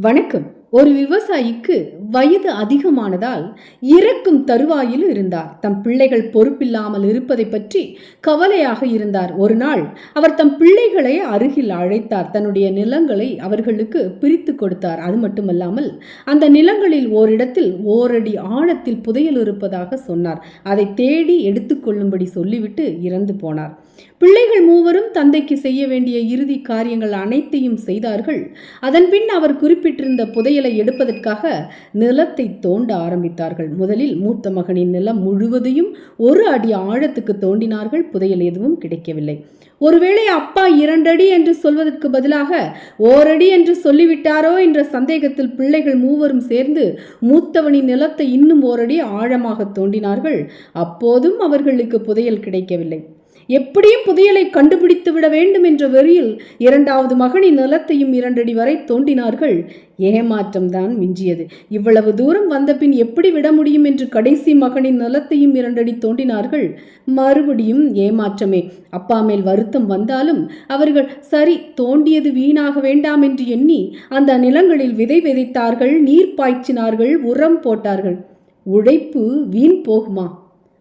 வணக்கம். ஒரு விவசாயிக்கு வயது அதிகமானதால் இறக்கும் தருவாயில் இருந்தார். தம் பிள்ளைகள் பொறுப்பில்லாமல் இருப்பதை பற்றி கவலையாக இருந்தார். ஒரு நாள் அவர் தம் பிள்ளைகளை அருகில் அழைத்தார். தன்னுடைய நிலங்களை அவர்களுக்கு பிரித்து கொடுத்தார். அது மட்டுமல்லாமல் அந்த நிலங்களில் ஓரிடத்தில் ஓரடி ஆழத்தில் புதையல் இருப்பதாக சொன்னார். அதை தேடி எடுத்துக்கொள்ளும்படி சொல்லிவிட்டு இறந்து போனார். பிள்ளைகள் மூவரும் தந்தைக்கு செய்ய வேண்டிய இறுதி காரியங்கள் அனைத்தையும் செய்தார்கள். அதன்பின் அவர் குறிப்பிட்டிருந்த புதையலை எடுப்பதற்காக நிலத்தை தோண்ட ஆரம்பித்தார்கள். முதலில் மூத்த மகனின் நிலம் முழுவதையும் ஒரு அடி ஆழத்துக்கு தோண்டினார்கள். புதையல் எதுவும் கிடைக்கவில்லை. ஒருவேளை அப்பா இரண்டடி என்று சொல்வதற்கு பதிலாக ஓரடி என்று சொல்லிவிட்டாரோ என்ற சந்தேகத்தில் பிள்ளைகள் மூவரும் சேர்ந்து மூத்தவனின் நிலத்தை இன்னும் ஓரடி ஆழமாக தோண்டினார்கள். அப்போதும் அவர்களுக்கு புதையல் கிடைக்கவில்லை. எப்படியும் புதையலை கண்டுபிடித்து விட வேண்டும் என்ற வெறியில் இரண்டாவது மகனின் நிலத்தையும் இரண்டடி வரை தோண்டினார்கள். ஏமாற்றம்தான் மிஞ்சியது. இவ்வளவு தூரம் வந்தபின் எப்படி விட முடியும் என்று கடைசி மகனின் நிலத்தையும் இரண்டடி தோண்டினார்கள்? மறுபடியும் ஏமாற்றமே. அப்பா மேல் வருத்தம் வந்தாலும் அவர்கள் சரி தோண்டியது வீணாக வேண்டாம் என்று எண்ணி அந்த நிலங்களில் விதை விதைத்தார்கள் நீர் பாய்ச்சினார்கள் உரம் போட்டார்கள். உழைப்பு வீண் போகுமா?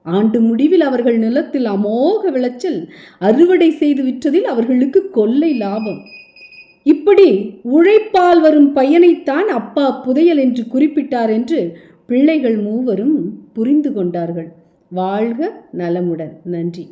ஆண்டு முடிவில் அவர்கள் நிலத்தில் அமோக விளைச்சல் அறுவடை செய்து விற்றதில் அவர்களுக்கு கொள்ளை லாபம். இப்படி உழைப்பால் வரும் பயனைத்தான் அப்பா புதையல் என்று குறிப்பிட்டார் என்று பிள்ளைகள் மூவரும் புரிந்து கொண்டார்கள். வாழ்க நலமுடன். நன்றி.